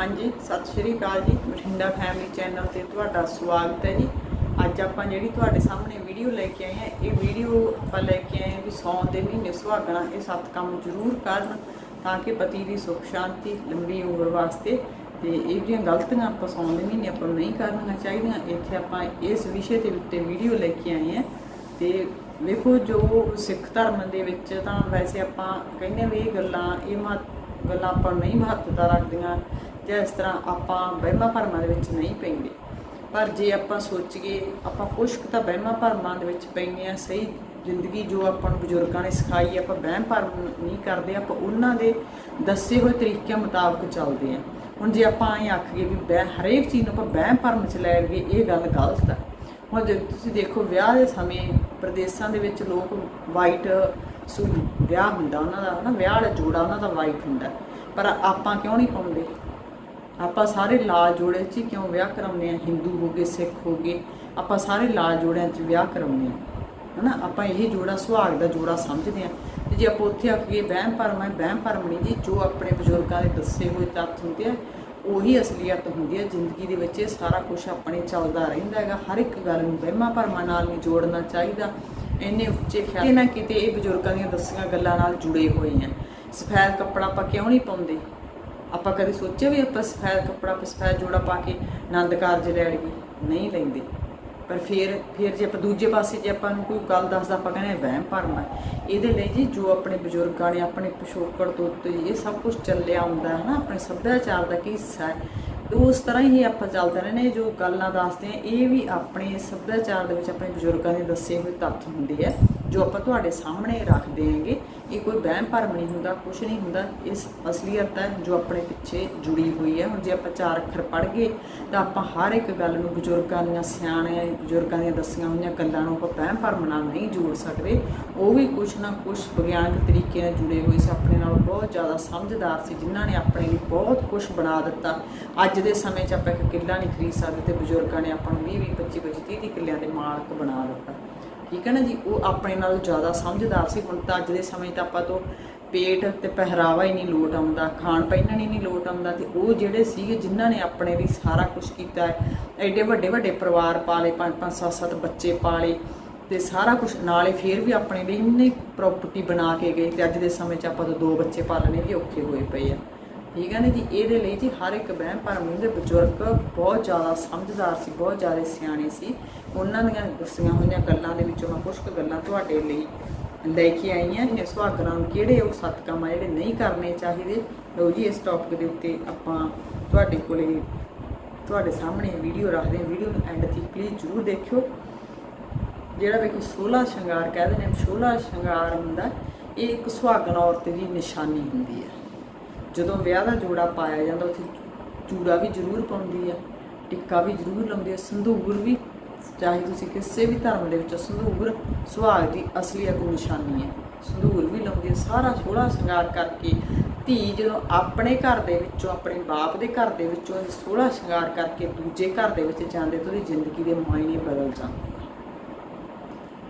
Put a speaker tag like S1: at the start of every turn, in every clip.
S1: ਹਾਂਜੀ, ਸਤਿ ਸ਼੍ਰੀ ਅਕਾਲ ਜੀ। ਬਠਿੰਡਾ ਫੈਮਿਲੀ ਚੈਨਲ ਤੇ ਤੁਹਾਡਾ ਸਵਾਗਤ ਹੈ ਜੀ। ਅੱਜ ਆਪਾਂ ਜਿਹੜੀ ਤੁਹਾਡੇ ਸਾਹਮਣੇ ਵੀਡੀਓ ਲੈ ਕੇ ਆਏ ਹਾਂ, ਇਹ ਵੀਡੀਓ ਆਪਾਂ ਲੈ ਕੇ ਆਏ ਹਾਂ ਵੀ ਸੌਣ ਦੇ ਮਹੀਨੇ ਸੁਹਾਗਣਾ ਇਹ ਸੱਤ ਕੰਮ ਜ਼ਰੂਰ ਕਰਨ ਤਾਂ ਕਿ ਪਤੀ ਦੀ ਸੁੱਖ ਸ਼ਾਂਤੀ, ਲੰਬੀ ਉਮਰ ਵਾਸਤੇ ਤੇ ਇਹ ਜਿਹੜੀਆਂ ਗਲਤੀਆਂ ਆਪਾਂ ਸੌਣ ਦੇ ਮਹੀਨੇ ਆਪਾਂ ਨੂੰ ਨਹੀਂ ਕਰਨੀਆਂ ਚਾਹੀਦੀਆਂ, ਇੱਥੇ ਆਪਾਂ ਇਸ ਵਿਸ਼ੇ ਦੇ ਉੱਤੇ ਵੀਡੀਓ ਲੈ ਕੇ ਆਏ ਹਾਂ। ਤੇ ਵੇਖੋ, ਜੋ ਸਿੱਖ ਧਰਮ ਦੇ ਵਿੱਚ ਤਾਂ ਵੈਸੇ ਆਪਾਂ ਕਹਿੰਦੇ ਵੀ ਇਹ ਗੱਲਾਂ, ਇਹ ਮਹੱਤ, ਗੱਲਾਂ ਆਪਾਂ ਨੂੰ ਨਹੀਂ ਮਹੱਤਤਾ ਰੱਖਦੀਆਂ। ਜਾਂ ਇਸ ਤਰ੍ਹਾਂ ਆਪਾਂ ਵਹਿਮਾਂ ਭਰਮਾਂ ਦੇ ਵਿੱਚ ਨਹੀਂ ਪੈਂਦੇ। ਪਰ ਜੇ ਆਪਾਂ ਸੋਚੀਏ, ਆਪਾਂ ਕੁਛ ਤਾਂ ਵਹਿਮਾਂ ਭਰਮਾਂ ਦੇ ਵਿੱਚ ਪੈਂਦੇ ਆ ਸਹੀ ਜ਼ਿੰਦਗੀ ਜੋ ਆਪਾਂ ਨੂੰ ਬਜ਼ੁਰਗਾਂ ਨੇ ਸਿਖਾਈ, ਆਪਾਂ ਵਹਿਮ ਭਰਮ ਨਹੀਂ ਕਰਦੇ, ਆਪਾਂ ਉਹਨਾਂ ਦੇ ਦੱਸੇ ਹੋਏ ਤਰੀਕਿਆਂ ਮੁਤਾਬਕ ਚੱਲਦੇ ਆ ਹੁਣ ਜੇ ਆਪਾਂ ਐਂ ਆਖੀਏ ਵੀ ਬਹਿ ਹਰੇਕ ਚੀਜ਼ ਨੂੰ ਆਪਾਂ ਵਹਿਮ ਭਰਮ ਚ ਲੈ ਲਈਏ ਇਹ ਗੱਲ ਗਲਤ ਹੈ ਹੁਣ ਜੇ ਤੁਸੀਂ ਦੇਖੋ, ਵਿਆਹ ਦੇ ਸਮੇਂ ਪ੍ਰਦੇਸ਼ਾਂ ਦੇ ਵਿੱਚ ਲੋਕ ਵਾਈਟ ਸੂ ਵਿਆਹ ਹੁੰਦਾ, ਉਹਨਾਂ ਦਾ ਨਾ ਵਿਆਹ ਵਾਲਾ ਜੋੜਾ, ਉਹਨਾਂ ਦਾ ਵਾਈਟ ਹੁੰਦਾ। ਪਰ ਆਪਾਂ ਕਿਉਂ ਨਹੀਂ ਪਾਉਂਦੇ? ਆਪਾਂ ਸਾਰੇ ਲਾਲ ਜੋੜੇ 'ਚ ਹੀ ਕਿਉਂ ਵਿਆਹ ਕਰਾਉਂਦੇ ਆ ਹਿੰਦੂ ਹੋ ਗਏ, ਸਿੱਖ ਹੋ ਗਏ, ਆਪਾਂ ਸਾਰੇ ਲਾਲ ਜੋੜਿਆਂ 'ਚ ਵਿਆਹ ਕਰਾਉਂਦੇ ਆ ਹਨਾ? ਆਪਾਂ ਇਹ ਜੋੜਾ ਸੁਹਾਗ ਦਾ ਜੋੜਾ ਸਮਝਦੇ ਆ ਤੇ ਜੇ ਆਪਾਂ ਉੱਥੇ ਆਖੀਏ ਵਹਿਮ ਭਰਮ ਹੈ ਵਹਿਮ ਭਰਮ ਨਹੀਂ ਜੀ, ਜੋ ਆਪਣੇ ਬਜ਼ੁਰਗਾਂ ਦੇ ਦੱਸੇ ਹੋਏ ਤੱਥ ਹੁੰਦੇ ਆ, ਉਹੀ ਅਸਲੀਅਤ ਹੁੰਦੀ ਹੈ ਜ਼ਿੰਦਗੀ ਦੇ ਵਿੱਚ। ਇਹ ਸਾਰਾ ਕੁਝ ਆਪਣੇ ਚੱਲਦਾ ਰਹਿੰਦਾ ਹੈਗਾ। ਹਰ ਇੱਕ ਗੱਲ ਨੂੰ ਵਹਿਮਾਂ ਭਰਮਾਂ ਨਾਲ ਨਹੀਂ ਜੋੜਨਾ ਚਾਹੀਦਾ। ਇੰਨੇ ਉੱਚੇ ਖਿਆਲ ਕਿਤੇ ਨਾ ਕਿਤੇ ਇਹ ਬਜ਼ੁਰਗਾਂ ਦੀਆਂ ਦੱਸੀਆਂ ਗੱਲਾਂ ਨਾਲ ਜੁੜੇ ਹੋਏ ਆ। ਸਫੈਦ ਕੱਪੜਾ ਆਪਾਂ ਕਿਉਂ ਨਹੀਂ ਪਾਉਂਦੇ? ਆਪਾਂ ਕਦੇ ਸੋਚਿਆ ਵੀ ਆਪਾਂ ਸਫੈਦ ਕੱਪੜਾ ਸਫੈਦ ਜੋੜਾ ਪਾ ਕੇ ਆਨੰਦ ਕਾਰਜ ਲੈ ਲਈਏ ਨਹੀਂ ਲੈਂਦੇ। ਪਰ ਫਿਰ ਫਿਰ ਜੇ ਆਪਾਂ ਦੂਜੇ ਪਾਸੇ ਜੇ ਆਪਾਂ ਨੂੰ ਕੋਈ ਗੱਲ ਦੱਸਦਾ, ਆਪਾਂ ਕਹਿੰਦੇ ਵਹਿਮ ਭਰਮ ਹੈ ਇਹਦੇ ਲਈ ਜੀ ਜੋ ਆਪਣੇ ਬਜ਼ੁਰਗਾਂ ਨੇ ਆਪਣੇ ਪਿਛੋਕੜ ਤੋਂ ਉੱਤੇ ਇਹ ਸਭ ਕੁਝ ਚੱਲਿਆ ਆਉਂਦਾ ਹੈ ਨਾ, ਆਪਣੇ ਸੱਭਿਆਚਾਰ ਦਾ ਕੀ ਹਿੱਸਾ ਹੈ ਉਸ ਤਰ੍ਹਾਂ ਹੀ ਆਪਾਂ ਚੱਲਦੇ ਰਹਿੰਦੇ ਜੋ ਗੱਲਾਂ ਦੱਸਦੇ ਆ ਇਹ ਵੀ ਆਪਣੇ ਸੱਭਿਆਚਾਰ ਦੇ ਵਿੱਚ ਆਪਣੇ ਬਜ਼ੁਰਗਾਂ ਦੇ ਦੱਸੇ ਹੋਏ ਤੱਥ ਹੁੰਦੇ ਆ। ਜੋ ਆਪਾਂ ਤੁਹਾਡੇ ਸਾਹਮਣੇ ਰੱਖਦੇ ਆਂਗੇ ਇਹ ਕੋਈ ਵਹਿਮ ਭਰਮ ਨਹੀਂ ਹੁੰਦਾ ਕੁਝ ਨਹੀਂ ਹੁੰਦਾ। ਇਸ ਅਸਲੀਅਤ ਹੈ ਜੋ ਆਪਣੇ ਪਿੱਛੇ ਜੁੜੀ ਹੋਈ ਹੈ। ਹੁਣ ਜੇ ਆਪਾਂ ਚਾਰ ਅੱਖਰ ਪੜ੍ਹ ਗਏ, ਤਾਂ ਆਪਾਂ ਹਰ ਇੱਕ ਗੱਲ ਨੂੰ ਬਜ਼ੁਰਗਾਂ ਦੀਆਂ ਸਿਆਣਿਆਂ ਬਜ਼ੁਰਗਾਂ ਦੀਆਂ ਦੱਸੀਆਂ ਹੋਈਆਂ ਗੱਲਾਂ ਨੂੰ ਆਪਾਂ ਵਹਿਮ ਭਰਮ ਨਾਲ ਨਹੀਂ ਜੋੜ ਸਕਦੇ। ਉਹ ਵੀ ਕੁਝ ਨਾ ਕੁਝ ਵਿਗਿਆਨਕ ਤਰੀਕੇ ਨਾਲ ਜੁੜੇ ਹੋਏ ਸੀ। ਆਪਣੇ ਨਾਲ ਬਹੁਤ ਜ਼ਿਆਦਾ ਸਮਝਦਾਰ ਸੀ, ਜਿਨ੍ਹਾਂ ਨੇ ਆਪਣੇ ਲਈ ਬਹੁਤ ਕੁਝ ਬਣਾ ਦਿੱਤਾ। ਅੱਜ ਦੇ ਸਮੇਂ 'ਚ ਆਪਾਂ ਇੱਕ ਕਿੱਲਾ ਨਹੀਂ ਖਰੀਦ ਸਕਦੇ ਤੇ ਬਜ਼ੁਰਗਾਂ ਨੇ ਆਪਾਂ ਨੂੰ 20 20 25 25 30 30 ਕਿੱਲਿਆਂ ਦੇ ਮਾਲਕ ਬਣਾ ਦਿੱਤਾ। ਠੀਕ ਹੈ ਨਾ ਜੀ? ਉਹ ਆਪਣੇ ਨਾਲ ਜ਼ਿਆਦਾ ਸਮਝਦਾਰ ਸੀ। ਹੁਣ ਤਾਂ ਅੱਜ ਦੇ ਸਮੇਂ ਤਾਂ ਆਪਾਂ ਤੋਂ ਪੇਟ ਤੇ ਪਹਿਰਾਵਾ ਹੀ ਨਹੀਂ ਲੋਟ ਆਉਂਦਾ, ਖਾਣ ਪਹਿਨਣ ਹੀ ਨਹੀਂ ਲੋਟ ਆਉਂਦਾ ਤੇ ਉਹ ਜਿਹੜੇ ਸੀਗੇ, ਜਿਨ੍ਹਾਂ ਨੇ ਆਪਣੇ ਲਈ ਸਾਰਾ ਕੁਝ ਕੀਤਾ ਹੈ, ਐਡੇ ਵੱਡੇ ਵੱਡੇ ਪਰਿਵਾਰ ਪਾਲੇ, ਪੰਜ ਪੰਜ ਸੱਤ ਸੱਤ ਬੱਚੇ ਪਾਲੇ ਤੇ ਸਾਰਾ ਕੁਝ ਨਾਲੇ ਫੇਰ ਵੀ ਆਪਣੇ ਲਈ ਇੰਨੀ ਪ੍ਰਾਪਰਟੀ ਬਣਾ ਕੇ ਗਏ ਤੇ ਅੱਜ ਦੇ ਸਮੇਂ 'ਚ ਆਪਾਂ ਤੋਂ ਦੋ ਬੱਚੇ ਪਾਲਣੇ ਵੀ ਔਖੇ ਹੋਏ ਪਏ ਆ। ਠੀਕ ਹੈ ਨਾ ਜੀ, ਇਹਦੇ ਲਈ ਜੀ ਹਰ ਇੱਕ ਬਹਿਮ ਭਰਮ ਦੇ ਬਜ਼ੁਰਗ ਬਹੁਤ ਜ਼ਿਆਦਾ ਸਮਝਦਾਰ ਸੀ, ਬਹੁਤ ਜ਼ਿਆਦਾ ਸਿਆਣੇ ਸੀ। ਉਹਨਾਂ ਦੀਆਂ ਦੱਸੀਆਂ ਹੋਈਆਂ ਗੱਲਾਂ ਦੇ ਵਿੱਚੋਂ ਮੈਂ ਕੁਝ ਕੁ ਗੱਲਾਂ ਤੁਹਾਡੇ ਲਈ ਲੈ ਕੇ ਆਈ ਹਾਂ। ਇਹ ਸੁਹਾਗਰਾਂ ਨੂੰ ਕਿਹੜੇ ਉਹ ਸੱਤ ਕੰਮ ਆ ਜਿਹੜੇ ਨਹੀਂ ਕਰਨੇ ਚਾਹੀਦੇ? ਲਓ ਜੀ, ਇਸ ਟੌਪਿਕ ਦੇ ਉੱਤੇ ਆਪਾਂ ਤੁਹਾਡੇ ਕੋਲੇ, ਤੁਹਾਡੇ ਸਾਹਮਣੇ ਵੀਡੀਓ ਰੱਖਦੇ ਹਾਂ। ਵੀਡੀਓ ਨੂੰ ਐਂਡ ਤੱਕ ਪਲੀਜ਼ ਜ਼ਰੂਰ ਦੇਖਿਓ। ਜਿਹੜਾ ਵੇਖੋ 16 ਸ਼ਿੰਗਾਰ ਕਹਿੰਦੇ ਨੇ 16 ਸ਼ਿੰਗਾਰ ਹੁੰਦਾ, ਇਹ ਇੱਕ ਸੁਹਾਗਣ ਔਰਤ ਦੀ ਨਿਸ਼ਾਨੀ ਹੁੰਦੀ ਹੈ। ਜਦੋਂ ਵਿਆਹ ਦਾ ਜੋੜਾ ਪਾਇਆ ਜਾਂਦਾ, ਉੱਥੇ ਚੂੜਾ ਵੀ ਜ਼ਰੂਰ ਪਾਉਂਦੀ ਹੈ ਟਿੱਕਾ ਵੀ ਜ਼ਰੂਰ ਲਾਉਂਦੀ ਹੈ ਸੰਧੂਰ ਵੀ, ਚਾਹੇ ਤੁਸੀਂ ਕਿਸੇ ਵੀ ਧਰਮ ਦੇ ਵਿੱਚ ਸੰਧੂਰ ਸੁਹਾਗ ਦੀ ਅਸਲੀ ਇੱਕ ਨਿਸ਼ਾਨੀ ਹੈ ਸੰਧੂਰ ਵੀ ਲਾਉਂਦੀ ਹੈ ਸਾਰਾ ਸੋਹਣਾ ਸ਼ਿੰਗਾਰ ਕਰਕੇ, ਧੀ ਜਦੋਂ ਆਪਣੇ ਘਰ ਦੇ ਵਿੱਚੋਂ, ਆਪਣੇ ਬਾਪ ਦੇ ਘਰ ਦੇ ਵਿੱਚੋਂ ਇਹ ਸੋਹਣਾ ਸ਼ਿੰਗਾਰ ਕਰਕੇ ਦੂਜੇ ਘਰ ਦੇ ਵਿੱਚ ਜਾਂਦੇ, ਤਾਂ ਉਹਦੀ ਜ਼ਿੰਦਗੀ ਦੇ ਮਾਇਨੇ ਬਦਲ ਜਾਂਦੇ।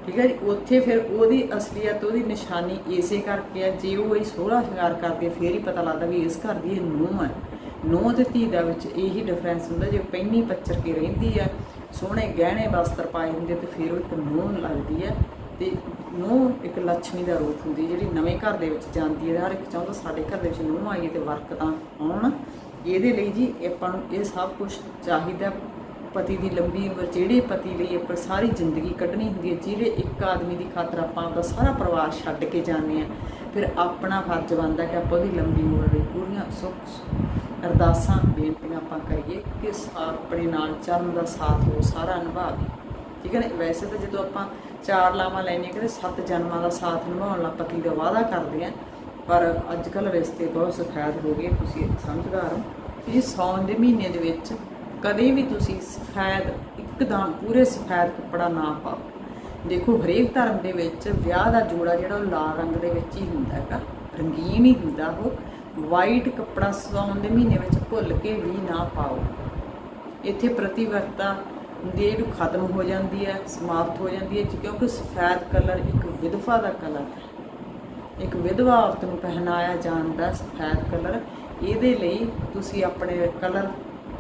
S1: ਠੀਕ ਹੈ ਜੀ? ਉੱਥੇ ਫਿਰ ਉਹਦੀ ਅਸਲੀਅਤ, ਉਹਦੀ ਨਿਸ਼ਾਨੀ ਇਸੇ ਕਰਕੇ ਹੈ ਜੇ ਉਹ ਇਹ ਸੋਹਰਾ ਸ਼ਿੰਗਾਰ ਕਰਦੀ ਹੈ ਫੇਰ ਹੀ ਪਤਾ ਲੱਗਦਾ ਵੀ ਇਸ ਘਰ ਦੀ ਇਹ ਨੂੰਹ ਹੈ ਨੂੰਹ ਤੇ ਧੀ ਦਾ ਵਿੱਚ ਇਹੀ ਡਿਫਰੈਂਸ ਹੁੰਦਾ, ਜੇ ਪਹਿਨੀ ਪੱਚਰ ਕੇ ਰਹਿੰਦੀ ਹੈ ਸੋਹਣੇ ਗਹਿਣੇ ਵਸਤਰ ਪਾਏ ਹੁੰਦੇ ਤੇ ਫਿਰ ਉਹ ਇੱਕ ਨੂੰਹ ਲੱਗਦੀ ਹੈ ਤੇ ਨੂੰਹ ਇੱਕ ਲక్ష్ਮੀ ਦਾ ਰੂਪ ਹੁੰਦੀ ਹੈ ਜਿਹੜੀ ਨਵੇਂ ਘਰ ਦੇ ਵਿੱਚ ਜਾਂਦੀ ਹੈ ਹਰ ਇੱਕ ਚਾਹੁੰਦਾ ਸਾਡੇ ਘਰ ਦੇ ਵਿੱਚ ਨੂੰਹ ਆਈਏ ਤੇ ਬਰਕਤਾਂ ਆਉਣ। ਇਹਦੇ ਲਈ ਜੀ ਆਪਾਂ ਨੂੰ ਇਹ ਸਭ ਕੁਝ ਚਾਹੀਦਾ ਪਤੀ ਦੀ ਲੰਬੀ ਉਮਰ, ਜਿਹੜੇ ਪਤੀ ਲਈ ਆਪਾਂ ਸਾਰੀ ਜ਼ਿੰਦਗੀ ਕੱਢਣੀ ਹੁੰਦੀ ਹੈ, ਜਿਹੜੇ ਇੱਕ ਆਦਮੀ ਦੀ ਖਾਤਰ ਆਪਾਂ ਆਪਦਾ ਸਾਰਾ ਪਰਿਵਾਰ ਛੱਡ ਕੇ ਜਾਂਦੇ ਆ ਫਿਰ ਆਪਣਾ ਫਰਜ਼ ਬਣਦਾ ਕਿ ਆਪਾਂ ਉਹਦੀ ਲੰਬੀ ਉਮਰ ਲਈ ਪੂਰੀਆਂ ਸੁੱਖ ਅਰਦਾਸਾਂ, ਬੇਨਤੀਆਂ ਆਪਾਂ ਕਰੀਏ ਕਿ ਆਪਣੇ ਨਾਲ ਚੱਲਣ ਦਾ ਸਾਥ ਹੋ, ਸਾਰਾ ਨਿਭਾਵੇ ਠੀਕ ਹੈ ਨਾ? ਵੈਸੇ ਤਾਂ ਜਦੋਂ ਆਪਾਂ ਚਾਰ ਲਾਵਾਂ ਲੈਣੀਆਂ ਕਹਿੰਦੇ ਸੱਤ ਜਨਮਾਂ ਦਾ ਸਾਥ ਨਿਭਾਉਣ ਲਈ ਪਤੀ ਦਾ ਵਾਅਦਾ ਕਰਦੇ ਆ ਪਰ ਅੱਜ ਕੱਲ ਰਿਸ਼ਤੇ ਬਹੁਤ ਸਫੈਦ ਹੋ ਗਏ, ਤੁਸੀਂ ਸਮਝਦਾਰ ਹੋ। ਇਹ ਸੌਣ ਦੇ ਮਹੀਨੇ ਦੇ ਵਿੱਚ ਕਦੇ ਵੀ ਤੁਸੀਂ ਸਫੈਦ, ਇੱਕਦਮ ਪੂਰੇ ਸਫੈਦ ਕੱਪੜਾ ਨਾ ਪਾਓ। ਦੇਖੋ, ਹਰੇਕ ਧਰਮ ਦੇ ਵਿੱਚ ਵਿਆਹ ਦਾ ਜੋੜਾ ਜਿਹੜਾ ਉਹ ਲਾਲ ਰੰਗ ਦੇ ਵਿੱਚ ਹੀ ਹੁੰਦਾ ਹੈਗਾ। ਰੰਗੀਨ ਹੀ ਹੁੰਦਾ ਉਹ। ਵਾਈਟ ਕੱਪੜਾ ਸਵਾਉਣ ਦੇ ਮਹੀਨੇ ਵਿੱਚ ਭੁੱਲ ਕੇ ਵੀ ਨਾ ਪਾਓ। ਇੱਥੇ ਪ੍ਰਤੀਵਰਤਾ ਦੀ ਜਿਹੜੀ ਖਤਮ ਹੋ ਜਾਂਦੀ ਹੈ, ਸਮਾਪਤ ਹੋ ਜਾਂਦੀ ਹੈ, ਕਿਉਂਕਿ ਸਫੈਦ ਕਲਰ ਇੱਕ ਵਿਧਵਾ ਦਾ ਕਲਰ ਹੈ। ਇੱਕ ਵਿਧਵਾ ਔਰਤ ਨੂੰ ਪਹਿਨਾਇਆ ਜਾਂਦਾ ਸਫੈਦ ਕਲਰ। ਇਹਦੇ ਲਈ ਤੁਸੀਂ ਆਪਣੇ ਕਲਰ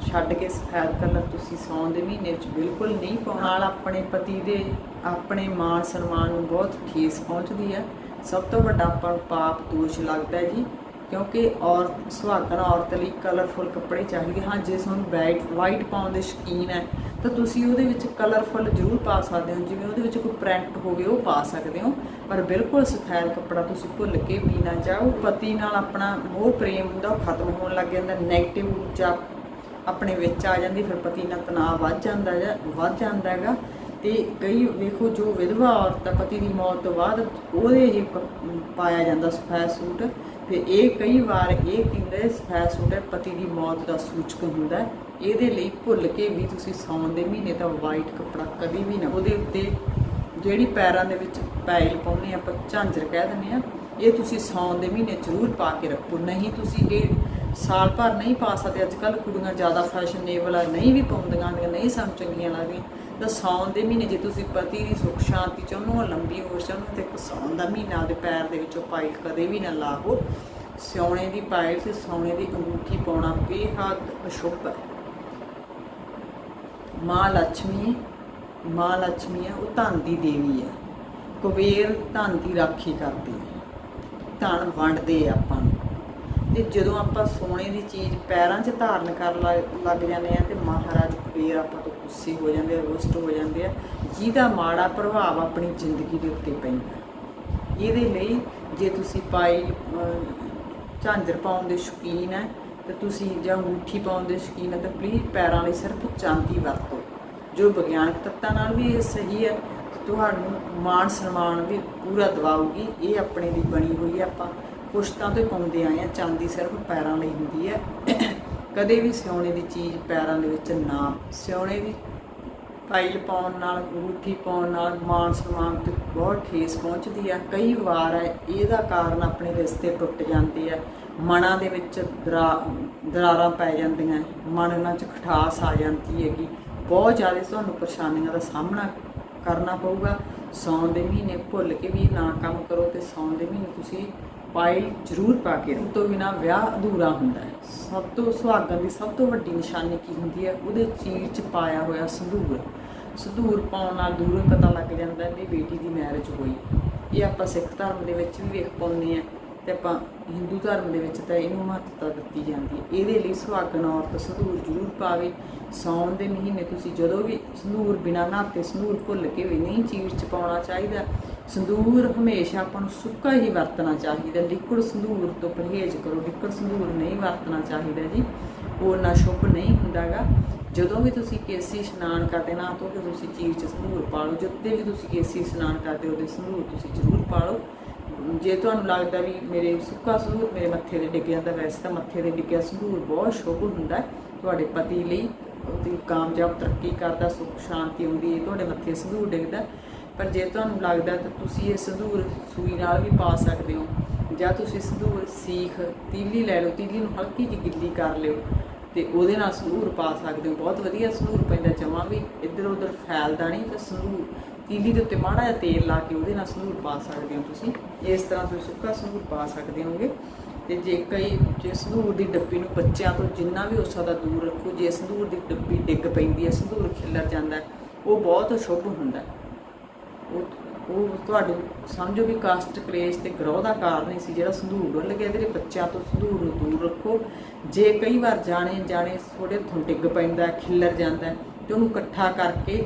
S1: ਛੱਡ ਕੇ ਸਫੈਦ ਕਲਰ ਤੁਸੀਂ ਸੌਣ ਦੇ ਮਹੀਨੇ ਵਿੱਚ ਬਿਲਕੁਲ ਨਹੀਂ ਪਾਉਣਾ। ਨਾਲ ਆਪਣੇ ਪਤੀ ਦੇ, ਆਪਣੇ ਮਾਣ ਸਨਮਾਨ ਨੂੰ ਬਹੁਤ ਠੇਸ ਪਹੁੰਚਦੀ ਹੈ। ਸਭ ਤੋਂ ਵੱਡਾ ਆਪਾਂ ਨੂੰ ਪਾਪ ਦੋਸ਼ ਲੱਗਦਾ ਹੈ ਜੀ, ਕਿਉਂਕਿ ਔਰਤ ਸੁਹਾਗਣ ਔਰਤ ਲਈ ਕਲਰਫੁਲ ਕੱਪੜੇ ਚਾਹੀਦੇ ਹਾਂ ਜੇ ਤੁਹਾਨੂੰ ਵਾਈਟ ਵਾਈਟ ਪਾਉਣ ਦੇ ਸ਼ੌਕੀਨ ਹੈ, ਤਾਂ ਤੁਸੀਂ ਉਹਦੇ ਵਿੱਚ ਕਲਰਫੁਲ ਜ਼ਰੂਰ ਪਾ ਸਕਦੇ ਹੋ। ਜਿਵੇਂ ਉਹਦੇ ਵਿੱਚ ਕੋਈ ਪ੍ਰਿੰਟ ਹੋਵੇ, ਉਹ ਪਾ ਸਕਦੇ ਹੋ। ਪਰ ਬਿਲਕੁਲ ਸਫੈਦ ਕੱਪੜਾ ਤੁਸੀਂ ਭੁੱਲ ਕੇ ਵੀ ਨਾ ਜਾਓ। ਪਤੀ ਨਾਲ ਆਪਣਾ ਮੋਹ ਪ੍ਰੇਮ ਹੁੰਦਾ, ਉਹ ਖਤਮ ਹੋਣ ਲੱਗ ਜਾਂਦਾ। ਨੈਗੇਟਿਵ ਊਰਜਾ ਆਪਣੇ ਵਿੱਚ ਆ ਜਾਂਦੀ, ਫਿਰ ਪਤੀ ਨਾਲ ਤਣਾਅ ਵੱਧ ਜਾਂਦਾ ਹੈ ਵੱਧ ਜਾਂਦਾ ਹੈਗਾ। ਤੇ ਕਈ ਵੇਖੋ, ਜੋ ਵਿਧਵਾ ਔਰਤ ਆ, ਪਤੀ ਦੀ ਮੌਤ ਤੋਂ ਬਾਅਦ ਉਹਦੇ ਹੀ ਪਾਇਆ ਜਾਂਦਾ ਸਫੈਦ ਸੂਟ। ਤੇ ਇਹ ਕਈ ਵਾਰ ਇਹ ਕਹਿੰਦੇ ਸਫੈਦ ਸੂਟ ਹੈ, ਪਤੀ ਦੀ ਮੌਤ ਦਾ ਸੂਚਕ ਹੁੰਦਾ ਇਹਦੇ ਲਈ ਭੁੱਲ ਕੇ ਵੀ ਤੁਸੀਂ ਸੌਣ ਦੇ ਮਹੀਨੇ ਤਾਂ ਵਾਈਟ ਕੱਪੜਾ ਕਦੀ ਵੀ ਨਾ, ਉਹਦੇ ਉੱਤੇ ਜਿਹੜੀ ਪੈਰਾਂ ਦੇ ਵਿੱਚ ਪੈਲ ਪਾਉਨੇ ਆਪਾਂ, ਝਾਂਜਰ ਕਹਿ ਦਿੰਦੇ ਆ ਇਹ ਤੁਸੀਂ ਸੌਣ ਦੇ ਮਹੀਨੇ ਜ਼ਰੂਰ ਪਾ ਕੇ ਰੱਖੋ। ਨਹੀਂ ਤੁਸੀਂ ਇਹ ਸਾਲ ਭਰ ਨਹੀਂ ਪਾ ਸਕਦੇ ਅੱਜ ਕੱਲ ਕੁੜੀਆਂ ਜ਼ਿਆਦਾ ਫੈਸ਼ਨੇਬਲ ਆ, ਨਹੀਂ ਵੀ ਪਾਉਂਦੀਆਂ ਨੇ ਨਹੀਂ ਸਾਨੂੰ ਚੰਗੀਆਂ ਲੱਗਦੀਆਂ। ਤਾਂ ਸੌਣ ਦੇ ਮਹੀਨੇ ਜੇ ਤੁਸੀਂ ਪਤੀ ਦੀ ਸੁੱਖ, ਸ਼ਾਂਤੀ ਚਾਹੁੰਦੇ ਹੋ, ਲੰਬੀ ਹੋਸ਼ ਚਾਹੁੰਦੇ ਤੇ ਇੱਕ ਸੌਣ ਦਾ ਮਹੀਨਾ ਦੇ ਪੈਰ ਦੇ ਵਿੱਚੋਂ ਪਾਇਲ ਕਦੇ ਵੀ ਨਾ ਲਾਓ ਸਿਉਣੇ ਦੀ ਪਾਇਲ ਤੇ ਸੌਣੇ ਦੀ ਅੰਗੂਠੀ ਪਾਉਣਾ ਬੇਹੱਦ ਅਸ਼ੁਭ ਹੈ। ਮਾਂ ਲక్ష్ਮੀ ਮਾਂ ਲక్ష్ਮੀ ਹੈ, ਉਹ ਧਨ ਦੀ ਦੇਵੀ ਹੈ। ਕੁਬੇਰ ਧਨ ਦੀ ਰਾਖੀ ਕਰਦੀ ਹੈ। ਧਨ ਵੰਡਦੇ ਆਪਾਂ ਨੂੰ। ਤੇ ਜਦੋਂ ਆਪਾਂ ਸੋਨੇ ਦੀ ਚੀਜ਼ ਪੈਰਾਂ 'ਚ ਧਾਰਨ ਕਰ ਲੱਗ ਜਾਂਦੇ ਆ ਤੇ ਮਹਾਰਾਜ ਕੁਬੇਰ ਆਪਾਂ ਤੋਂ ਗੁੱਸੇ ਹੋ ਜਾਂਦੇ ਆ, ਰੁਸਟ ਹੋ ਜਾਂਦੇ ਆ, ਜਿਹਦਾ ਮਾੜਾ ਪ੍ਰਭਾਵ ਆਪਣੀ ਜ਼ਿੰਦਗੀ ਦੇ ਉੱਤੇ ਪੈਂਦਾ। ਇਹਦੇ ਲਈ ਜੇ ਤੁਸੀਂ ਪਾਈ ਝਾਂਜਰ ਪਾਉਣ ਦੇ ਸ਼ੌਕੀਨ ਹੈ, ਤੇ ਤੁਸੀਂ ਜਾਂ ਅੰਗੂਠੀ ਪਾਉਣ ਦੇ ਸ਼ੌਕੀਨ ਹੈ, ਤਾਂ ਪਲੀਜ਼ ਪੈਰਾਂ ਲਈ ਸਿਰਫ ਚਾਂਦੀ ਵਰਤੋ। ਜੋ ਵਿਗਿਆਨਕ ਤੱਤਾਂ ਨਾਲ ਵੀ ਇਹ ਸਹੀ ਹੈ ਤੁਹਾਨੂੰ ਮਾਣ ਸਨਮਾਨ ਵੀ ਪੂਰਾ ਦਿਵਾਊਗੀ, ਇਹ ਆਪਣੇ ਲਈ ਬਣੀ ਹੋਈ ਹੈ ਆਪਾਂ। ਪੁਸ਼ਤਾਂ ਤੋਂ ਪਾਉਂਦੇ ਆਏ ਆ, ਚਾਂਦੀ ਸਿਰਫ ਪੈਰਾਂ ਲਈ ਹੁੰਦੀ ਹੈ। ਕਦੇ ਵੀ ਸਿਉਣੇ ਦੀ ਚੀਜ਼ ਪੈਰਾਂ ਦੇ ਵਿੱਚ ਨਾ ਸਿਉਣੇ ਦੀ। ਪਾਇਲ ਪਾਉਣ ਨਾਲ, ਅੰਗੂਠੀ ਪਾਉਣ ਨਾਲ ਮਾਨ ਸਨਮਾਨ ਤੇ ਬਹੁਤ ਠੇਸ ਪਹੁੰਚਦੀ ਆ ਕਈ ਵਾਰ ਹੈ, ਇਹਦਾ ਕਾਰਨ ਆਪਣੇ ਰਿਸ਼ਤੇ ਟੁੱਟ ਜਾਂਦੇ ਆ ਮਨਾਂ ਦੇ ਵਿੱਚ ਦਰਾ- ਦਰਾਰਾਂ ਪੈ ਜਾਂਦੀਆਂ ਮਨ ਮਨਾਂ 'ਚ ਖਟਾਸ ਆ ਜਾਂਦੀ ਹੈਗੀ। ਬਹੁਤ ਜ਼ਿਆਦਾ ਤੁਹਾਨੂੰ ਪਰੇਸ਼ਾਨੀਆਂ ਦਾ ਸਾਹਮਣਾ ਕਰਨਾ ਪਊਗਾ। ਸੌਣ ਦੇ ਮਹੀਨੇ ਭੁੱਲ ਕੇ ਵੀ ਨਾ ਕੰਮ ਕਰੋ ਤੇ ਸੌਣ ਦੇ ਮਹੀਨੇ ਤੁਸੀਂ ਪਾਇਲ ਜ਼ਰੂਰ ਪਾ ਕੇ ਰੱਖੋ। ਤੋਂ ਬਿਨਾ ਵਿਆਹ ਅਧੂਰਾ ਹੁੰਦਾ ਹੈ। ਸਭ ਤੋਂ ਸੁਹਾਗਣ ਦੀ ਸਭ ਤੋਂ ਵੱਡੀ ਨਿਸ਼ਾਨੀ ਕੀ ਹੁੰਦੀ ਹੈ? ਉਹਦੇ ਚੀਰ 'ਚ ਪਾਇਆ ਹੋਇਆ ਸੰਧੂਰ। ਸੰਧੂਰ ਪਾਉਣ ਨਾਲ ਦੂਰੋਂ ਪਤਾ ਲੱਗ ਜਾਂਦਾ ਵੀ ਬੇਟੀ ਦੀ ਮੈਰਿਜ ਹੋਈ। ਇਹ ਆਪਾਂ ਸਿੱਖ ਧਰਮ ਦੇ ਵਿੱਚ ਵੀ ਵੇਖ ਪਾਉਂਦੇ ਆ ਤੇ ਆਪਾਂ ਹਿੰਦੂ ਧਰਮ ਦੇ ਵਿੱਚ ਤਾਂ ਇਹਨੂੰ ਮਹੱਤਤਾ ਦਿੱਤੀ ਜਾਂਦੀ ਹੈ। ਇਹਦੇ ਲਈ ਸੁਹਾਗਣ ਔਰਤ ਸੰਧੂਰ ਜ਼ਰੂਰ ਪਾਵੇ। ਸੌਣ ਦੇ ਮਹੀਨੇ ਤੁਸੀਂ ਜਦੋਂ ਵੀ ਸੰਧੂਰ ਬਿਨਾਂ ਨਹਾਤੇ ਸੰਧੂਰ ਭੁੱਲ ਕੇ ਵੀ ਨਹੀਂ ਚੀਰ ਚ ਪਾਉਣਾ ਚਾਹੀਦਾ, ਸੰਧੂਰ ਹਮੇਸ਼ਾ ਆਪਾਂ ਨੂੰ ਸੁੱਕਾ ਹੀ ਵਰਤਣਾ ਚਾਹੀਦਾ। ਲਿਕੁਇਡ ਸੰਧੂਰ ਤੋਂ ਪਰਹੇਜ਼ ਕਰੋ। ਲਿਕੁਇਡ ਸੰਧੂਰ ਨਹੀਂ ਵਰਤਣਾ ਚਾਹੀਦਾ ਜੀ। ਉਹ ਨਾ ਸ਼ੁਭ ਨਹੀਂ ਹੁੰਦਾਗਾ। ਜਦੋਂ ਵੀ ਤੁਸੀਂ ਕੇਸੀ ਇਸ਼ਨਾਨ ਕਰਦੇ ਨਾ ਤੋਂ ਕਿ ਤੁਸੀਂ ਚੀਰ ਚ ਸੰਧੂਰ ਪਾ ਲਓ ਜਦੋਂ ਵੀ ਤੁਸੀਂ ਕੇਸੀ ਇਸ਼ਨਾਨ ਕਰਦੇ ਹੋ ਤੇ ਸੰਧੂਰ ਤੁਸੀਂ ਜ਼ਰੂਰ ਪਾ ਲਓ। ਜੇ ਤੁਹਾਨੂੰ ਲੱਗਦਾ ਵੀ ਮੇਰੇ ਸੁੱਕਾ ਸੰਧੂਰ ਮੇਰੇ ਮੱਥੇ ਤੇ ਡਿੱਗ ਜਾਂਦਾ, ਵੈਸੇ ਤਾਂ ਮੱਥੇ ਤੇ ਡਿੱਗਿਆ ਸੰਧੂਰ ਬਹੁਤ ਸ਼ੁਭ ਹੁੰਦਾ ਹੈ। ਤੁਹਾਡੇ ਪਤੀ ਲਈ ਉਹਦੀ ਕਾਮਯਾਬ ਤਰੱਕੀ ਕਰਦਾ, ਸੁੱਖ, ਸ਼ਾਂਤੀ ਹੁੰਦੀ ਹੈ, ਤੁਹਾਡੇ ਮੱਥੇ ਸੰਧੂਰ ਡਿੱਗਦਾ ਪਰ ਜੇ ਤੁਹਾਨੂੰ ਲੱਗਦਾ ਤਾਂ ਤੁਸੀਂ ਇਹ ਸੰਧੂਰ ਸੂਈ ਨਾਲ ਵੀ ਪਾ ਸਕਦੇ ਹੋ। ਜਾਂ ਤੁਸੀਂ ਸੰਧੂਰ ਸੀਖ, ਤੀਲੀ ਲੈ ਲਓ, ਤੀਲੀ ਨੂੰ ਹਲਕੀ ਜਿਹੀ ਗਿੱਲੀ ਕਰ ਲਿਓ। ਤੇ ਉਹਦੇ ਨਾਲ ਸੰਧੂਰ ਪਾ ਸਕਦੇ ਹੋ। ਬਹੁਤ ਵਧੀਆ ਸੰਧੂਰ ਪੈਂਦਾ, ਜਮਾਂ ਵੀ ਇੱਧਰ ਉੱਧਰ ਫੈਲਦਾ ਨਹੀਂ ਤੇ ਸੰਧੂਰ ਤੀਲੀ ਦੇ ਉੱਤੇ ਮਾੜਾ ਜਿਹਾ ਤੇਲ ਲਾ ਕੇ ਉਹਦੇ ਨਾਲ ਸੰਧੂਰ ਪਾ ਸਕਦੇ ਹੋ ਤੁਸੀਂ। ਇਸ ਤਰ੍ਹਾਂ ਤੁਸੀਂ ਸੁੱਕਾ ਸੰਧੂਰ ਪਾ ਸਕਦੇ ਹੋਗੇ। ਤੇ ਜੇ ਕਈ, ਜੇ ਸੰਧੂਰ ਦੀ ਡੱਬੀ ਨੂੰ ਬੱਚਿਆਂ ਤੋਂ ਜਿੰਨਾ ਵੀ ਹੋ ਸਕਦਾ ਦੂਰ ਰੱਖੋ, ਜੇ ਸੰਧੂਰ ਦੀ ਡੱਬੀ ਡਿੱਗ ਪੈਂਦੀ ਹੈ ਸੰਧੂਰ ਖਿਲਰ ਜਾਂਦਾ ਉਹ ਬਹੁਤ ਸ਼ੁਭ ਹੁੰਦਾ ਉਹ ਉਹ ਤੁਹਾਡੇ ਸਮਝੋ ਵੀ ਕਾਸਟ ਕਲੇਸ਼ ਤੇ ਗਰੋਹ ਦਾ ਕਾਰਨ ਹੀ ਸੀ ਜਿਹੜਾ ਸੰਧੂਰ ਡੁੱਲ ਗਿਆ ਇਹਦੇ ਬੱਚਿਆਂ ਤੋਂ ਸੰਧੂਰ ਨੂੰ ਦੂਰ ਰੱਖੋ ਜੇ ਕਈ ਵਾਰ ਜਾਣੇ ਜਾਣੇ ਥੋੜੇ ਤੋਂ ਡਿੱਗ ਪੈਂਦਾ ਹੈ, ਜਾਂਦਾ ਤੇ ਉਹਨੂੰ ਇਕੱਠਾ ਕਰਕੇ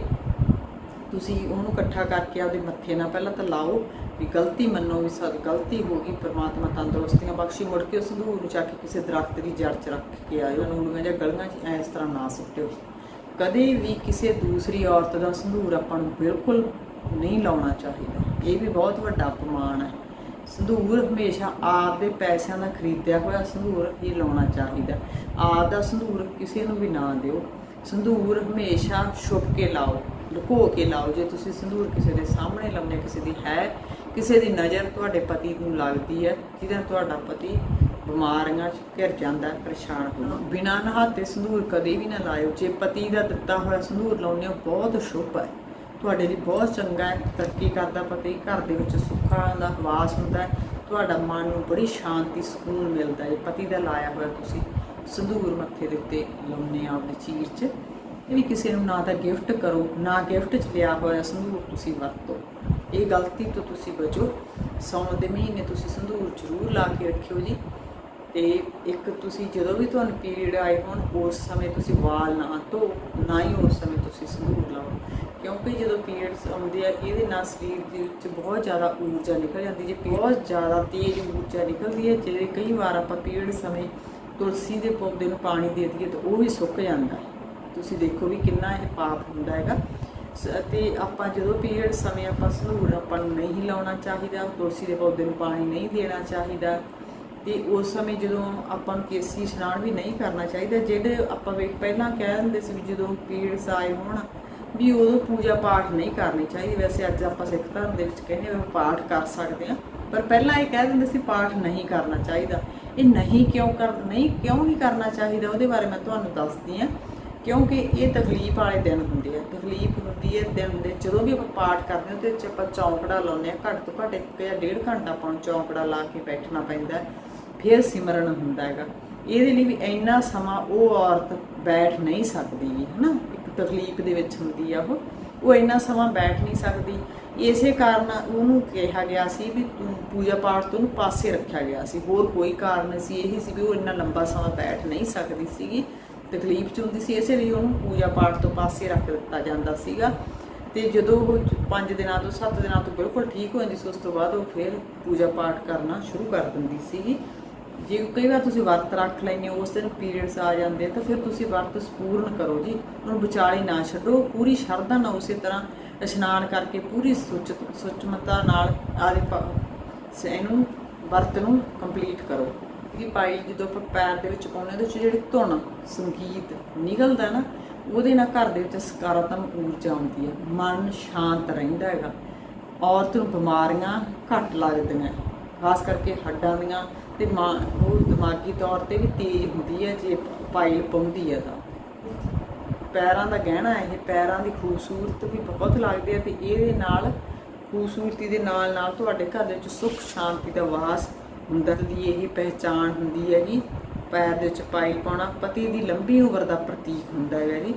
S1: ਤੁਸੀਂ ਉਹਨੂੰ ਇਕੱਠਾ ਕਰਕੇ ਆਪਦੇ ਮੱਥੇ ਨਾਲ ਪਹਿਲਾਂ ਤਾਂ ਲਾਓ ਵੀ ਗਲਤੀ ਮੰਨੋ ਵੀ ਸਾਡੀ ਗਲਤੀ ਹੋ ਗਈ ਪਰਮਾਤਮਾ ਤੰਦਰੁਸਤੀਆਂ ਬਖਸ਼ੀ ਮੁੜ ਕੇ ਉਸ ਸੰਧੂਰ ਨੂੰ ਚੱਕ ਕੇ ਕਿਸੇ ਦਰਖਤ ਦੀ ਜੜ 'ਚ ਰੱਖ ਕੇ ਆਇਓ ਨੂੜੀਆਂ ਜਾਂ ਗਲੀਆਂ 'ਚ ਇਸ ਤਰ੍ਹਾਂ ਨਾ ਸੁੱਟਿਓ। ਕਦੇ ਵੀ ਕਿਸੇ ਦੂਸਰੀ ਔਰਤ ਦਾ ਸੰਧੂਰ ਆਪਾਂ ਨੂੰ ਬਿਲਕੁਲ ਨਹੀਂ ਲਾਉਣਾ ਚਾਹੀਦਾ। ਇਹ ਵੀ ਬਹੁਤ ਵੱਡਾ ਅਪਮਾਨ ਹੈ। ਸੰਧੂਰ ਹਮੇਸ਼ਾ ਆਪ ਦੇ ਪੈਸਿਆਂ ਦਾ ਖਰੀਦਿਆ ਹੋਇਆ ਸੰਧੂਰ ਹੀ ਲਾਉਣਾ ਚਾਹੀਦਾ। ਆਪ ਦਾ ਸੰਧੂਰ ਕਿਸੇ ਨੂੰ ਵੀ ਨਾ ਦਿਓ। ਸੰਧੂਰ ਹਮੇਸ਼ਾ ਛੁਪ ਕੇ ਲਾਓ, ਲੁਕੋ ਕੇ ਲਾਓ। ਜੇ ਤੁਸੀਂ ਸੰਧੂਰ ਕਿਸੇ ਦੇ ਸਾਹਮਣੇ ਲਾਉਣੇ ਕਿਸੇ ਦੀ ਹੈ, ਕਿਸੇ ਦੀ ਨਜ਼ਰ ਤੁਹਾਡੇ ਪਤੀ ਨੂੰ ਲੱਗਦੀ ਹੈ, ਜਿਹਦਾ ਤੁਹਾਡਾ ਪਤੀ ਬਿਮਾਰੀਆਂ 'ਚ ਘਿਰ ਜਾਂਦਾ, ਪਰੇਸ਼ਾਨ ਹੋਣਾ ਬਿਨਾਂ ਨਹਾਤੇ ਸੰਧੂਰ ਕਦੇ ਵੀ ਨਾ ਲਾਇਓ। ਜੇ ਪਤੀ ਦਾ ਦਿੱਤਾ ਹੋਇਆ ਸੰਧੂਰ ਲਾਉਂਦੇ ਹੋ, ਬਹੁਤ ਸ਼ੁਭ ਹੈ। ਤੁਹਾਡੇ ਲਈ ਬਹੁਤ ਚੰਗਾ ਹੈ, ਤਰੱਕੀ ਕਰਦਾ ਪਤੀ ਘਰ ਦੇ ਵਿੱਚ ਸੁੱਖਾਂ ਦਾ ਵਾਸ ਹੁੰਦਾ ਹੈ, ਤੁਹਾਡਾ ਮਨ ਨੂੰ ਬੜੀ ਸ਼ਾਂਤੀ, ਸਕੂਨ ਮਿਲਦਾ ਹੈ, ਪਤੀ ਦਾ ਲਾਇਆ ਹੋਇਆ ਤੁਸੀਂ ਸੰਧੂਰ ਮੱਥੇ ਦੇ ਉੱਤੇ ਲਾਉਂਦੇ ਆ ਆਪਣੀ ਚੀਰ 'ਚ। ਇਹ ਵੀ ਕਿਸੇ ਨੂੰ ਨਾ ਤਾਂ ਗਿਫਟ ਕਰੋ, ਨਾ ਗਿਫਟ 'ਚ ਲਿਆ ਹੋਇਆ ਸੰਧੂਰ ਤੁਸੀਂ ਵਰਤੋ। ਇਹ ਗਲਤੀ ਤੋਂ ਤੁਸੀਂ ਬਚੋ। ਸੌਣ ਦੇ ਮਹੀਨੇ ਤੁਸੀਂ ਸੰਧੂਰ ਜ਼ਰੂਰ ਲਾ ਕੇ ਰੱਖਿਓ ਜੀ। ਤੇ ਇੱਕ ਤੁਸੀਂ ਜਦੋਂ ਵੀ ਤੁਹਾਨੂੰ ਪੀਰੀਅਡ ਆਏ ਹੋਣ, ਉਸ ਸਮੇਂ ਤੁਸੀਂ ਵਾਲ ਨਾ ਧੋ, ਨਾ ਹੀ ਉਸ ਸਮੇਂ ਤੁਸੀਂ ਸੰਧੂਰ ਲਾਓ। ਕਿਉਂਕਿ ਜਦੋਂ ਪੀਰੀਅਡਸ ਆਉਂਦੇ ਆ ਇਹਦੇ ਨਾਲ ਸਰੀਰ ਦੇ ਵਿੱਚ ਬਹੁਤ ਜ਼ਿਆਦਾ ਊਰਜਾ ਨਿਕਲ ਜਾਂਦੀ ਜੇ ਬਹੁਤ ਜ਼ਿਆਦਾ ਤੇਜ਼ ਊਰਜਾ ਨਿਕਲਦੀ ਹੈ, ਜਿਹੜੇ ਕਈ ਵਾਰ ਆਪਾਂ ਪੀਰੀਅਡ ਸਮੇਂ ਤੁਲਸੀ ਦੇ ਪੌਦੇ ਨੂੰ ਪਾਣੀ ਦੇ ਦਈਏ ਤਾਂ ਉਹ ਵੀ ਸੁੱਕ ਜਾਂਦਾ ਤੁਸੀਂ ਦੇਖੋ ਵੀ ਕਿੰਨਾ ਇਹ ਪਾਪ ਹੁੰਦਾ ਹੈਗਾ। ਸ- ਅਤੇ ਆਪਾਂ ਜਦੋਂ ਪੀਰੀਅਡ ਸਮੇਂ ਆਪਾਂ ਸੰਧੂਰ ਆਪਾਂ ਨੂੰ ਨਹੀਂ ਲਾਉਣਾ ਚਾਹੀਦਾ, ਤੁਲਸੀ ਦੇ ਪੌਦੇ ਨੂੰ ਪਾਣੀ ਨਹੀਂ ਦੇਣਾ ਚਾਹੀਦਾ, ਤੇ ਉਸ ਸਮੇਂ ਜਦੋਂ ਆਪਾਂ ਨੂੰ ਕੇਸੀ ਇਸ਼ਨਾਨ ਵੀ ਨਹੀਂ ਕਰਨਾ ਚਾਹੀਦਾ, ਜਿਹੜੇ ਆਪਾਂ ਵੇਖ ਪਹਿਲਾਂ ਕਹਿ ਦਿੰਦੇ ਸੀ ਵੀ ਜਦੋਂ ਪੀਰੀਅਡਸ ਆਏ ਹੋਣ ਵੀ ਉਦੋਂ ਪੂਜਾ ਪਾਠ ਨਹੀਂ ਕਰਨੀ ਚਾਹੀਦੀ। ਵੈਸੇ ਅੱਜ ਆਪਾਂ ਸਿੱਖ ਧਰਮ ਦੇ ਵਿੱਚ ਕਹਿੰਦੇ ਹਾਂ ਪਾਠ ਕਰ ਸਕਦੇ ਹਾਂ, ਪਰ ਪਹਿਲਾਂ ਇਹ ਕਹਿ ਦਿੰਦੇ ਸੀ ਪਾਠ ਨਹੀਂ ਕਰਨਾ ਚਾਹੀਦਾ। ਇਹ ਨਹੀਂ ਕਿਉਂ ਕਰ, ਨਹੀਂ ਕਿਉਂ ਨਹੀਂ ਕਰਨਾ ਚਾਹੀਦਾ? ਉਹਦੇ ਬਾਰੇ ਮੈਂ ਤੁਹਾਨੂੰ ਦੱਸਦੀ ਹਾਂ। ਕਿਉਂਕਿ ਇਹ ਤਕਲੀਫ ਵਾਲੇ ਦਿਨ ਹੁੰਦੇ ਆ। ਤਕਲੀਫ ਹੁੰਦੀ ਹੈ ਦਿਨ ਦੇ ਜਦੋਂ ਵੀ ਆਪਾਂ ਪਾਠ ਕਰਦੇ ਹਾਂ, ਉਹਦੇ ਵਿੱਚ ਆਪਾਂ ਚੌਂਕੜਾ ਲਾਉਂਦੇ ਆ ਘੱਟ ਤੋਂ ਘੱਟ ਇੱਕ ਜਾਂ ਡੇਢ ਘੰਟਾ ਆਪਾਂ ਨੂੰ ਚੌਂਕੜਾ ਲਾ ਕੇ ਬੈਠਣਾ ਪੈਂਦਾ ਫਿਰ ਸਿਮਰਨ ਹੁੰਦਾ ਹੈਗਾ। ਇਹਦੇ ਲਈ ਵੀ ਇੰਨਾ ਸਮਾਂ ਉਹ ਔਰਤ ਬੈਠ ਨਹੀਂ ਸਕਦੀ ਹੈ ਹਨਾ? ਤਕਲੀਫ ਦੇ ਵਿੱਚ ਹੁੰਦੀ ਆ ਉਹ। ਉਹ ਇੰਨਾ ਸਮਾਂ ਬੈਠ ਨਹੀਂ ਸਕਦੀ। ਇਸੇ ਕਾਰਨ ਉਹਨੂੰ ਕਿਹਾ ਗਿਆ ਸੀ ਵੀ ਤੂੰ ਪੂਜਾ ਪਾਠ ਤੋਂ ਉਹਨੂੰ ਪਾਸੇ ਰੱਖਿਆ ਗਿਆ ਸੀ। ਹੋਰ ਕੋਈ ਕਾਰਨ ਸੀ, ਇਹੀ ਸੀ ਵੀ ਉਹ ਇੰਨਾ ਲੰਬਾ ਸਮਾਂ ਬੈਠ ਨਹੀਂ ਸਕਦੀ ਸੀਗੀ। ਤਕਲੀਫ ਚ ਹੁੰਦੀ ਸੀ, ਇਸੇ ਲਈ ਉਹਨੂੰ ਪੂਜਾ ਪਾਠ ਤੋਂ ਪਾਸੇ ਰੱਖ ਦਿੱਤਾ ਜਾਂਦਾ ਸੀਗਾ। ਤੇ ਜਦੋਂ ਉਹ 5 ਦਿਨਾਂ ਤੋਂ 7 ਦਿਨਾਂ ਤੋਂ ਬਿਲਕੁਲ ਠੀਕ ਹੋ ਜਾਂਦੀ ਸੀ, ਉਸ ਤੋਂ ਬਾਅਦ ਉਹ ਫਿਰ ਪੂਜਾ ਪਾਠ ਕਰਨਾ ਸ਼ੁਰੂ ਕਰ ਦਿੰਦੀ ਸੀਗੀ। ਜੇ ਕਈ ਵਾਰ ਤੁਸੀਂ ਵਰਤ ਰੱਖ ਲੈਂਦੇ ਹੋ ਉਸ ਦਿਨ ਪੀਰੀਅਡਸ ਆ ਜਾਂਦੇ ਤਾਂ ਫਿਰ ਤੁਸੀਂ ਵਰਤ ਸੰਪੂਰਨ ਕਰੋ ਜੀ। ਉਹਨੂੰ ਵਿਚਾਲੇ ਨਾ ਛੱਡੋ ਪੂਰੀ ਸ਼ਰਧਾ ਨਾਲ ਉਸੇ ਤਰ੍ਹਾਂ ਇਸ਼ਨਾਨ ਕਰਕੇ ਪੂਰੀ ਸੁੱਚ ਸੁੱਚਮਤਾ ਨਾਲ ਆਦੇ ਇਹਨੂੰ ਵਰਤ ਨੂੰ ਕੰਪਲੀਟ ਕਰੋ। ਕਿ ਪਾਈ ਜਦੋਂ ਆਪਾਂ ਪੈਰ ਦੇ ਵਿੱਚ ਪਾਉਂਦੇ ਹਾਂ, ਉਹਦੇ ਚ ਜਿਹੜੀ ਧੁਨ ਸੰਗੀਤ ਨਿਕਲਦਾ ਨਾ ਉਹਦੇ ਨਾਲ ਘਰ ਦੇ ਵਿੱਚ ਸਕਾਰਾਤਮਕ ਊਰਜਾ ਆਉਂਦੀ ਹੈ। ਮਨ ਸ਼ਾਂਤ ਰਹਿੰਦਾ ਹੈਗਾ। ਔਰਤ ਨੂੰ ਬਿਮਾਰੀਆਂ ਘੱਟ ਲੱਗਦੀਆਂ ਖਾਸ ਕਰਕੇ ਹੱਡਾਂ ਦੀਆਂ। ਤੇ ਮਾਂ, ਉਹ ਦਿਮਾਗੀ ਤੌਰ ਤੇ ਵੀ ਤੇਜ਼ ਹੁੰਦੀ ਹੈ, ਜੇ ਪਾਇਲ ਪਾਉਂਦੀ ਹੈ ਤਾਂ। ਪੈਰਾਂ ਦਾ ਗਹਿਣਾ ਇਹ, ਪੈਰਾਂ ਦੀ ਖੂਬਸੂਰਤ ਵੀ ਬਹੁਤ ਲੱਗਦੀ ਹੈ ਤੇ ਇਹਦੇ ਨਾਲ ਖੂਬਸੂਰਤੀ ਦੇ ਨਾਲ ਨਾਲ ਤੁਹਾਡੇ ਘਰ ਦੇ ਵਿੱਚ ਸੁੱਖ ਸ਼ਾਂਤੀ ਦਾ ਵਾਸ ਹੁੰਦਾ ਦੀ ਇਹ ਪਹਿਚਾਣ ਹੁੰਦੀ ਹੈਗੀ। ਪੈਰ ਦੇ ਵਿੱਚ ਪਾਇਲ ਪਾਉਣਾ ਪਤੀ ਦੀ ਲੰਬੀ ਉਮਰ ਦਾ ਪ੍ਰਤੀਕ ਹੁੰਦਾ ਹੈਗਾ ਜੀ।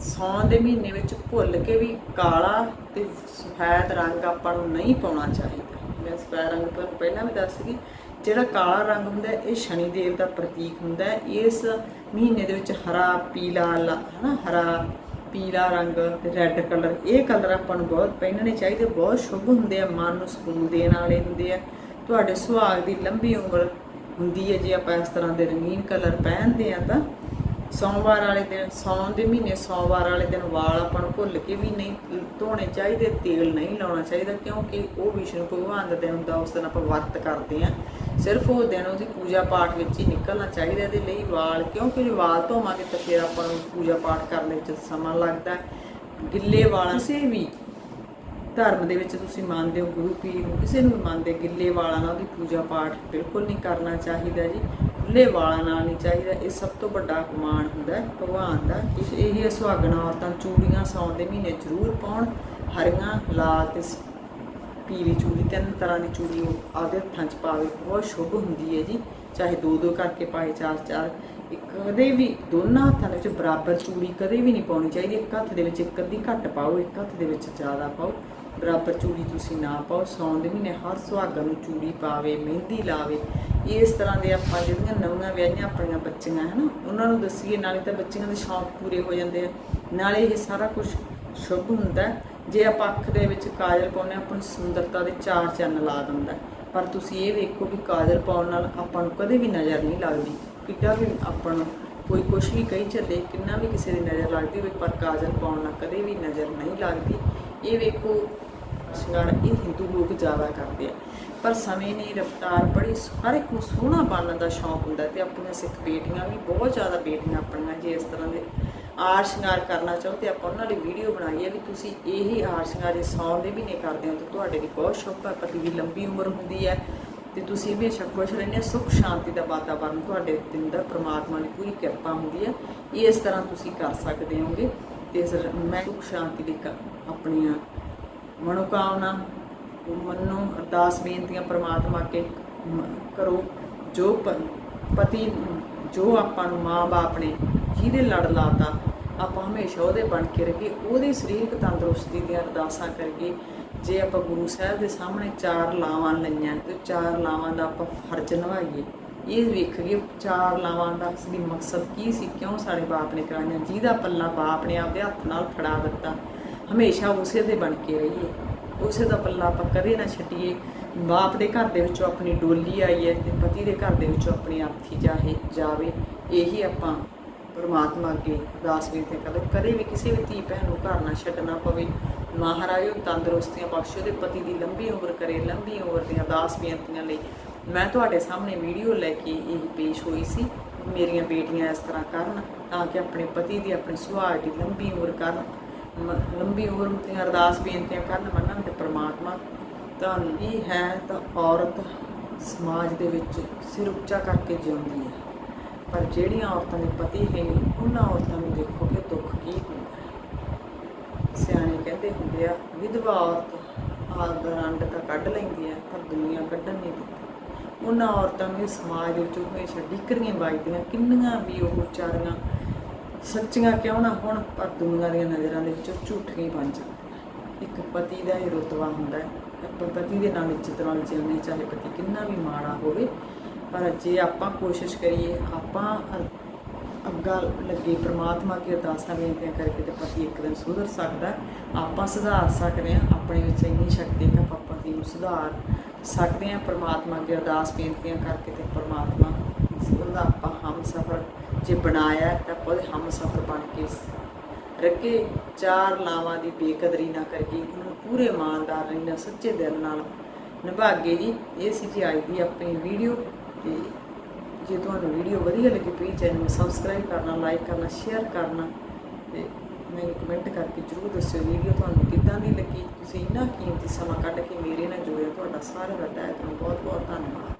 S1: ਸੌਣ ਦੇ ਮਹੀਨੇ ਵਿੱਚ ਭੁੱਲ ਕੇ ਵੀ ਕਾਲਾ ਤੇ ਸਫੈਦ ਰੰਗ ਆਪਾਂ ਨੂੰ ਨਹੀਂ ਪਾਉਣਾ ਚਾਹੀਦਾ। ਮੈਂ ਸਫੈਦ ਰੰਗ ਤੁਹਾਨੂੰ ਪਹਿਲਾਂ ਵੀ ਦੱਸ ਗਈ ਜਿਹੜਾ ਕਾਲਾ ਰੰਗ ਹੁੰਦਾ ਇਹ ਸ਼ਨੀ ਦੇਵ ਦਾ ਪ੍ਰਤੀਕ ਹੁੰਦਾ ਇਸ ਮਹੀਨੇ ਦੇ ਵਿੱਚ ਹਰਾ, ਪੀਲਾ, ਲਾ- ਹਨਾ, ਹਰਾ, ਪੀਲਾ ਰੰਗ ਤੇ ਰੈੱਡ ਕਲਰ ਇਹ ਕਲਰ ਆਪਾਂ ਨੂੰ ਬਹੁਤ ਪਹਿਨਣੇ ਚਾਹੀਦੇ, ਬਹੁਤ ਸ਼ੁਭ ਹੁੰਦੇ ਆ, ਮਨ ਨੂੰ ਸਕੂਨ ਦੇਣ ਵਾਲੇ ਹੁੰਦੇ ਆ। ਤੁਹਾਡੇ ਸੁਹਾਗ ਦੀ ਲੰਬੀ ਉਮਰ ਹੁੰਦੀ ਹੈ, ਜੇ ਆਪਾਂ ਇਸ ਤਰ੍ਹਾਂ ਦੇ ਰੰਗੀਨ ਕਲਰ ਪਹਿਨਦੇ ਆ ਤਾਂ ਸੋਮਵਾਰ ਵਾਲੇ ਦਿਨ, ਸੌਣ ਦੇ ਮਹੀਨੇ, ਸੋਮਵਾਰ ਵਾਲੇ ਦਿਨ ਵਾਲ ਆਪਾਂ ਨੂੰ ਭੁੱਲ ਕੇ ਵੀ ਨਹੀਂ ਧੋਣੇ ਚਾਹੀਦੇ, ਤੇਲ ਨਹੀਂ ਲਾਉਣਾ ਚਾਹੀਦਾ, ਕਿਉਂਕਿ ਉਹ ਵਿਸ਼ਨੂੰ ਭਗਵਾਨ ਦਾ ਦਿਨ ਹੁੰਦਾ, ਉਸ ਦਿਨ ਆਪਾਂ ਵਰਤ ਕਰਦੇ ਆ। ਸਿਰਫ ਉਹ ਦਿਨ ਉਹਦੀ ਪੂਜਾ ਪਾਠ ਵਿੱਚ ਹੀ ਨਿਕਲਣਾ ਚਾਹੀਦਾ, ਇਹਦੇ ਲਈ ਵਾਲ, ਕਿਉਂਕਿ ਜੇ ਵਾਲ ਧੋਵਾਂਗੇ ਤਾਂ ਫਿਰ ਆਪਾਂ ਨੂੰ ਪੂਜਾ ਪਾਠ ਕਰਨ ਵਿੱਚ ਸਮਾਂ ਲੱਗਦਾ ਗਿੱਲੇ ਵਾਲਾਂ, ਕਿਸੇ ਵੀ ਧਰਮ ਦੇ ਵਿੱਚ ਤੁਸੀਂ ਮੰਨਦੇ ਹੋ, ਗੁਰੂ ਪੀਰ ਨੂੰ, ਕਿਸੇ ਨੂੰ ਵੀ ਮੰਨਦੇ, ਗਿੱਲੇ ਵਾਲਾਂ ਨਾਲ ਉਹਦੀ ਪੂਜਾ ਪਾਠ ਬਿਲਕੁਲ ਨਹੀਂ ਕਰਨਾ ਚਾਹੀਦਾ ਜੀ। ਖੁੱਲੇ ਵਾਲਾਂ ਨਾਲ ਨਹੀਂ ਚਾਹੀਦਾ, ਇਹ ਸਭ ਤੋਂ ਵੱਡਾ ਅਪਮਾਨ ਹੁੰਦਾ ਭਗਵਾਨ ਦਾ। ਇਸ ਇਹ ਸੁਹਾਗਣਾ ਔਰਤਾਂ ਚੂੜੀਆਂ ਸੌਣ ਦੇ ਮਹੀਨੇ ਜ਼ਰੂਰ ਪਾਉਣ, ਹਰੀਆਂ, ਲਾਲ ਤੇ ਪੀਲੀ ਚੂੜੀ, ਤਿੰਨ ਤਰ੍ਹਾਂ ਦੀ ਚੂੜੀ ਉਹ ਆਪਦੇ ਹੱਥਾਂ 'ਚ ਪਾਵੇ। ਬਹੁਤ ਸ਼ੁਭ ਹੁੰਦੀ ਹੈ ਜੀ, ਚਾਹੇ ਦੋ ਦੋ ਕਰਕੇ ਪਾਏ, ਚਾਰ ਚਾਰ। ਕਦੇ ਵੀ ਦੋਨਾਂ ਹੱਥਾਂ ਦੇ ਵਿੱਚ ਬਰਾਬਰ ਚੂੜੀ ਕਦੇ ਵੀ ਨਹੀਂ ਪਾਉਣੀ ਚਾਹੀਦੀ। ਇੱਕ ਹੱਥ ਦੇ ਵਿੱਚ ਇੱਕ ਅੱਧੀ ਘੱਟ ਪਾਓ, ਇੱਕ ਹੱਥ ਦੇ ਵਿੱਚ ਜ਼ਿਆਦਾ ਪਾਓ। ਬਰਾਬਰ ਚੂੜੀ ਤੁਸੀਂ ਨਾ ਪਾਓ। ਸੌਣ ਦੇ ਮਹੀਨੇ ਹਰ ਸੁਹਾਗਣ ਨੂੰ ਚੂੜੀ ਪਾਵੇ, ਮਹਿੰਦੀ ਲਾਵੇ। ਇਸ ਤਰ੍ਹਾਂ ਦੇ ਆਪਾਂ ਜਿਹੜੀਆਂ ਨਵੀਆਂ ਵਿਆਹੀਆਂ ਆਪਣੀਆਂ ਬੱਚੀਆਂ, ਹਨ, ਉਹਨਾਂ ਨੂੰ ਦੱਸੀਏ, ਨਾਲੇ ਤਾਂ ਬੱਚੀਆਂ ਦੇ ਸ਼ੌਂਕ ਪੂਰੇ ਹੋ ਜਾਂਦੇ ਆ। ਨਾਲੇ ਇਹ ਸਾਰਾ ਕੁਝ ਸ਼ੁਭ ਹੁੰਦਾ ਜੇ ਆਪਾਂ ਅੱਖ ਦੇ ਵਿੱਚ ਕਾਜਲ ਪਾਉਂਦੇ ਹਾਂ ਆਪਣੀ ਸੁੰਦਰਤਾ ਦੇ ਚਾਰ ਚੰਨ ਲਾ ਦਿੰਦਾ ਪਰ ਤੁਸੀਂ ਇਹ ਵੇਖੋ ਵੀ ਕਾਜਲ ਪਾਉਣ ਨਾਲ ਆਪਾਂ ਨੂੰ ਕਦੇ ਵੀ ਨਜ਼ਰ ਨਹੀਂ ਲੱਗਦੀ। ਕਿੱਡਾ ਵੀ ਆਪਾਂ ਨੂੰ ਕੋਈ ਕੁਛ ਵੀ ਕਹੀ ਚੱਲੇ, ਕਿੰਨਾ ਵੀ ਕਿਸੇ ਦੀ ਨਜ਼ਰ ਲੱਗਦੀ ਹੋਵੇ, ਪਰ ਕਾਜਲ ਪਾਉਣ ਨਾਲ ਕਦੇ ਵੀ ਨਜ਼ਰ ਨਹੀਂ ਲੱਗਦੀ। ਇਹ ਵੇਖੋ ਸ਼ਿੰਗਾਰ ਇਹ ਹਿੰਦੂ ਲੋਕ ਜ਼ਿਆਦਾ ਕਰਦੇ ਆ। ਪਰ ਸਮੇਂ ਨੇ ਰਫਤਾਰ ਬੜੀ ਹਰ ਇੱਕ ਨੂੰ ਸੋਹਣਾ ਬਣਨ ਦਾ ਸ਼ੌਂਕ ਹੁੰਦਾ ਤੇ ਆਪਣੀਆਂ ਸਿੱਖ ਬੇਟੀਆਂ ਵੀ ਬਹੁਤ ਜ਼ਿਆਦਾ ਬੇਟੀਆਂ ਆਪਣੀਆਂ ਜੇ ਇਸ ਤਰ੍ਹਾਂ ਦੇ ਆਰ ਸ਼ਿੰਗਾਰ ਕਰਨਾ ਚਾਹੋ ਤੇ ਆਪਾਂ ਉਹਨਾਂ ਲਈ ਵੀਡੀਓ ਬਣਾਈ ਹੈ ਵੀ ਤੁਸੀਂ ਇਹੀ ਆਰ ਸ਼ਿੰਗਾਰ ਜੇ ਸੌਣ ਦੇ ਮਹੀਨੇ ਕਰਦੇ ਹੋ ਤਾਂ ਤੁਹਾਡੇ ਲਈ ਬਹੁਤ ਸ਼ੁਭ ਹੈ, ਪਤੀ ਦੀ ਲੰਬੀ ਉਮਰ ਹੁੰਦੀ ਹੈ ਤੇ ਤੁਸੀਂ ਹਮੇਸ਼ਾ ਖੁਸ਼ ਰਹਿੰਦੇ ਹੋ, ਸੁੱਖ ਸ਼ਾਂਤੀ ਦਾ ਵਾਤਾਵਰਨ ਤੁਹਾਡੇ ਉੱਤੇ ਹੁੰਦਾ ਪ੍ਰਮਾਤਮਾ ਦੀ ਪੂਰੀ ਕਿਰਪਾ ਹੁੰਦੀ ਹੈ ਇਸ ਤਰ੍ਹਾਂ ਤੁਸੀਂ ਕਰ ਸਕਦੇ ਹੋਗੇ ਤੇ ਇਸ ਮੈਂ ਸੁੱਖ ਸ਼ਾਂਤੀ ਲਈ ਕ- ਆਪਣੀਆਂ ਮਨੋਕਾਮਨਾ ਮੰਨੋ, ਅਰਦਾਸ ਬੇਨਤੀਆਂ ਪ੍ਰਮਾਤਮਾ ਕੇ ਕਰੋ, ਜੋ ਪਤੀ ਜੋ ਆਪਾਂ ਨੂੰ ਮਾਂ-ਬਾਪ ਨੇ ਜਿਹਦੇ ਲੜ ਲਾਤਾ ਆਪਾਂ ਹਮੇਸ਼ਾ ਉਹਦੇ ਬਣ ਕੇ ਰਹੀਏ, ਉਹਦੀ ਸਰੀਰਕ ਤੰਦਰੁਸਤੀ ਦੀਆਂ ਅਰਦਾਸਾਂ ਕਰੀਏ। ਜੇ ਆਪਾਂ ਗੁਰੂ ਸਾਹਿਬ ਦੇ ਸਾਹਮਣੇ ਚਾਰ ਲਾਵਾਂ ਲਈਆਂ, ਤੇ ਚਾਰ ਲਾਵਾਂ ਦਾ ਆਪਾਂ ਫਰਜ਼ ਨਿਭਾਈਏ। ਇਹ ਵੇਖੀਏ, ਚਾਰ ਲਾਵਾਂ ਦਾ ਅਸਲੀ ਮਕਸਦ ਕੀ ਸੀ, ਕਿਉਂ ਸਾਡੇ ਬਾਪ ਨੇ ਕਰਾਈਆਂ ਜਿਹਦਾ ਪੱਲਾ ਬਾਪ ਨੇ ਆਪਦੇ ਹੱਥ ਨਾਲ ਫੜਾ ਦਿੱਤਾ। ਹਮੇਸ਼ਾ ਉਸੇ ਦੇ ਬਣ ਕੇ ਰਹੀਏ। ਉਸੇ ਦਾ ਪੱਲਾ ਆਪਾਂ ਕਦੇ ਨਾ ਛੱਡੀਏ। ਬਾਪ ਦੇ ਘਰ ਦੇ ਵਿੱਚੋਂ ਆਪਣੀ ਡੋਲੀ ਆਈ ਹੈ, ਤੇ ਪਤੀ ਦੇ ਘਰ ਦੇ ਵਿੱਚੋਂ ਆਪਣੀ ਆਰਥੀ ਜਾਹੇ ਜਾਵੇ। ਇਹੀ ਆਪਾਂ ਪਰਮਾਤਮਾ ਅੱਗੇ ਅਰਦਾਸ ਬੇਨਤੀ ਕਰਦੇ ਕਦੇ ਵੀ ਕਿਸੇ ਵੀ ਧੀ ਭੈਣ ਨੂੰ ਘਰ ਨਾ ਛੱਡਣਾ ਪਵੇ। ਮਹਾਰਾਜ ਉਹ ਤੰਦਰੁਸਤੀਆਂ ਬਖਸ਼ੋ ਦੇ ਪਤੀ ਦੀ ਲੰਬੀ ਉਮਰ ਕਰੇ, ਲੰਬੀ ਉਮਰ ਦੀਆਂ ਅਰਦਾਸ ਬੇਨਤੀਆਂ ਲਈ। ਮੈਂ ਤੁਹਾਡੇ ਸਾਹਮਣੇ ਵੀਡੀਓ ਲੈ ਕੇ ਇਹ ਪੇਸ਼ ਹੋਈ ਸੀ। ਮੇਰੀਆਂ ਬੇਟੀਆਂ ਇਸ ਤਰ੍ਹਾਂ ਕਰਨ ਤਾਂ ਕਿ ਆਪਣੇ ਪਤੀ ਦੀ ਆਪਣੇ ਸੁਭਾਅ ਦੀ ਲੰਬੀ ਉਮਰ ਕਰਨ ਲੰਬੀ ਉਮਰ ਦੀਆਂ ਅਰਦਾਸ ਬੇਨਤੀਆਂ ਕਰਨ ਮੰਨਣ ਤੇ ਪ੍ਰਮਾਤਮਾ ਤੁਹਾਨੂੰ ਇਹ ਹੈ ਤਾਂ ਔਰਤ ਸਮਾਜ ਦੇ ਵਿੱਚ ਸਿਰ ਉੱਚਾ ਕਰਕੇ ਜਿਉਂਦੀ ਹੈ। ਪਰ ਜਿਹੜੀਆਂ ਔਰਤਾਂ ਦੇ ਪਤੀ ਹੈ ਨਹੀਂ, ਉਹਨਾਂ ਔਰਤਾਂ ਨੂੰ ਦੇਖੋ ਕਿ ਦੁੱਖ ਕੀ ਹੁੰਦਾ ਹੈ। ਸਿਆਣੇ ਕਹਿੰਦੇ ਹੁੰਦੇ ਆ ਵਿਧਵਾ ਔਰਤ ਆਪਦਾ ਅੰਡ ਤਾਂ ਕੱਢ ਲੈਂਦੀ ਹੈ ਪਰ ਦੁਨੀਆ ਕੱਢਣ ਨਹੀਂ ਦਿੰਦੀ। ਉਹਨਾਂ ਔਰਤਾਂ ਨੂੰ ਸਮਾਜ ਦੇ ਵਿੱਚੋਂ ਹਮੇਸ਼ਾ ਡਿਕਰੀਆਂ ਵੱਜਦੀਆਂ ਕਿੰਨੀਆਂ ਵੀ ਉਹ ਵਿਚਾਰੀਆਂ ਸੱਚੀਆਂ ਕਿਉਂ ਨਾ ਹੋਣ ਪਰ ਦੁਨੀਆ ਦੀਆਂ ਨਜ਼ਰਾਂ ਦੇ ਵਿੱਚੋਂ ਉਹ ਝੂਠੀਆਂ ਬਣ ਜਾਂਦੀਆਂ ਇੱਕ ਪਤੀ ਦਾ ਇਹ ਰੁਤਬਾ ਹੁੰਦਾ ਹੈ ਆਪਾਂ ਪਤੀ ਦੇ ਨਾਲ ਇੱਜ਼ਤ ਨਾਲ ਜਿਉਣੇ ਚਾਹੇ ਪਤੀ ਕਿੰਨਾ ਵੀ ਮਾੜਾ ਹੋਵੇ ਪਰ ਜੇ ਆਪਾਂ ਕੋਸ਼ਿਸ਼ ਕਰੀਏ, ਆਪਾਂ ਅੱਗਾ ਲੱਗੇ ਪ੍ਰਮਾਤਮਾ ਕੀ ਅਰਦਾਸਾਂ ਬੇਨਤੀਆਂ ਕਰਕੇ ਤੇ ਪਤੀ ਇੱਕ ਦਿਨ ਸੁਧਰ ਸਕਦਾ ਆਪਾਂ ਸੁਧਾਰ ਸਕਦੇ ਹਾਂ, ਆਪਣੇ ਵਿੱਚ ਇੰਨੀ ਸ਼ਕਤੀ ਹੈ ਆਪਾਂ ਪਤੀ ਨੂੰ ਸੁਧਾਰ ਸਕਦੇ ਹਾਂ, ਪ੍ਰਮਾਤਮਾ ਕੀ ਅਰਦਾਸ ਬੇਨਤੀਆਂ ਕਰਕੇ ਤੇ ਪ੍ਰਮਾਤਮਾ ਉਹਦਾ ਆਪਾਂ ਹਮ ਸਫਰ ਜੇ ਬਣਾਇਆ ਤਾਂ ਆਪਾਂ ਉਹਦੇ ਹਮ ਸਫਰ ਬਣ ਕੇ ਰੱਖੇ। ਚਾਰ ਲਾਵਾਂ ਦੀ ਬੇਕਦਰੀ ਨਾ ਕਰਕੇ ਉਹਨੂੰ ਪੂਰੇ ਇਮਾਨਦਾਰ ਨਾਲ, ਸੱਚੇ ਦਿਲ ਨਾਲ ਨਿਭਾਗੇ ਜੀ। ਇਹ ਸੀ ਜੀ ਅੱਜ ਦੀ ਆਪਣੀ ਵੀਡੀਓ ਤੇ ਜੇ ਤੁਹਾਨੂੰ ਵੀਡੀਓ ਵਧੀਆ ਲੱਗੀ ਪਲੀਜ਼ ਚੈਨਲ ਨੂੰ ਸਬਸਕ੍ਰਾਈਬ ਕਰਨਾ ਲਾਈਕ ਕਰਨਾ ਸ਼ੇਅਰ ਕਰਨਾ ਤੇ ਮੈਨੂੰ ਕਮੈਂਟ ਕਰਕੇ ਜਰੂਰ ਦੱਸਿਓ ਵੀਡੀਓ ਤੁਹਾਨੂੰ ਕਿੱਦਾਂ ਦੀ ਲੱਗੀ। ਤੁਸੀਂ ਇੰਨਾ ਕੀਮਤੀ ਸਮਾਂ ਕੱਢ ਕੇ ਮੇਰੇ ਨਾਲ ਜੁੜੇ ਤੁਹਾਡਾ ਸਾਰਿਆਂ ਦਾ ਤਹਿ ਦਿਲੋਂ ਬਹੁਤ ਬਹੁਤ ਧੰਨਵਾਦ।